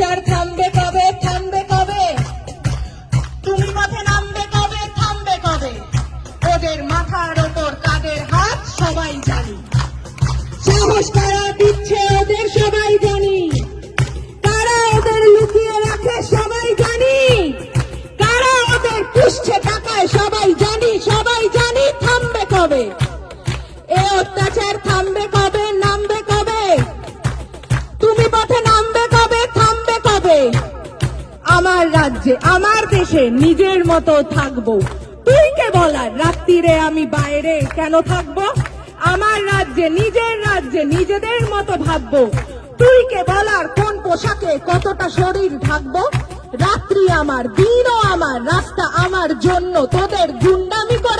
অত্যাচার থামবে কবে থামবে কবে? তুমি পথে নামবে কবে, থামবে কবে? ওদের মাথার ওপর কাদের হাত, সবাই জানি। সাহস কারা দিচ্ছে, ওদের সবাই জানি। কারা ওদের লুকিয়ে রাখে, সবাই জানি। কারা ওদের পুষছে টাকায়, সবাই জানি সবাই জানি, থামবে কবে? এ অত্যাচার থামবে কবে? রাজ্যে, আমার দেশে নিজের মতো থাকব। তুই কে বলার? রাত্রিরে আমি বাইরে কেন থাকব? আমার রাজ্যে, নিজের রাজ্যে নিজেদের মতো ভাববো। তুই কে বলার? কোন পোশাকে কতটা শরীর ঢাকবো? রাত্রি আমার, দিনও আমার, রাস্তা আমার জন্য তোদের গুন্ডামি করে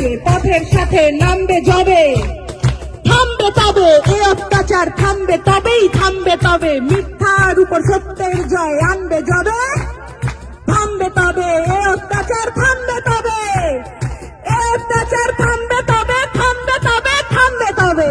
জয়ের পথের সাথে নামবে যাবে থামবে তবে, এ অত্যাচার থামবে তবেই, থামবে তবে। মিথ্যার উপর সত্যের জয় আনবে যাবে থামবে তবে, এ অত্যাচার থামবে তবে। এ অত্যাচার থামবে তবে থামবে তবে থামবে তবে।